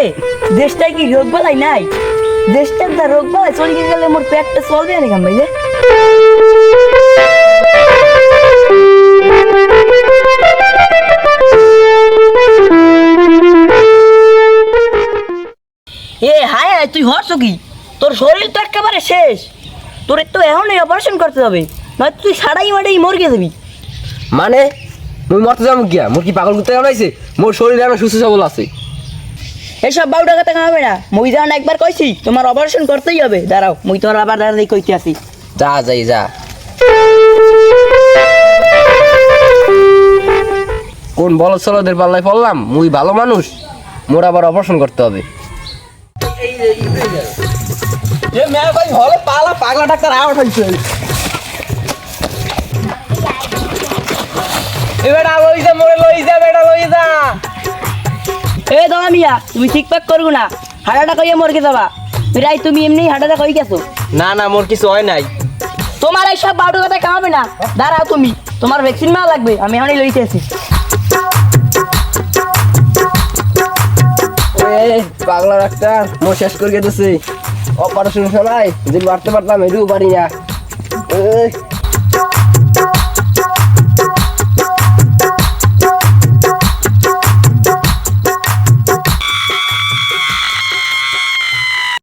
এ কি রোগ নাই? রোগ চলে গেলে মোর পেটটা চলবে না এ, হায় হায়, তুই হরছ কি? তোর শরীর তো একেবারে শেষ। তোর তো এখনই অপারেশন করতে হবে নয় তুই সাড়াই মাড়াই মরগে যাবি। মানে? মুই মরতে যাব গিয়া মোর কি পাগল করতে কামড়াইছে মোর শরীরে আমার সুস্থ সবল আছে। এসব বাউটা কথা হবে না। মুই যখন একবার কইছি তোমার অপারেশন করতেই হবে। দাঁড়াও মুই তোর আবার দাঁড়াই কইতে আসি। যা যাই যা। কোন বল চলদের পাল্লায় পড়লাম? মুই ভালো মানুষ মোর আবার অপারেশন করতে হবে। ভাই হলে পালা পাগলা ডাক্তার আউট হইছে। এ লই যা মোরে লই যা বেটা লই যা এ তুমি ঠিকঠাক করব না হাঁটাটা কইয়া মরকে যাবা। প্রায় তুমি এমনি হাঁটাটা কই গেছো? না না মোর কিছু হয় নাই। তোমার এইসব বাউটা কথা কামাবে না। দাঁড়াও তুমি তোমার ভ্যাকসিন মারা লাগবে আমি এখনই লইতে আছি। এ পাগলা ডাক্তার মোর শেষ করে গেছে অপারেশন ফেলাই যদি বাড়তে পারতাম এটুকু পারি না। এই,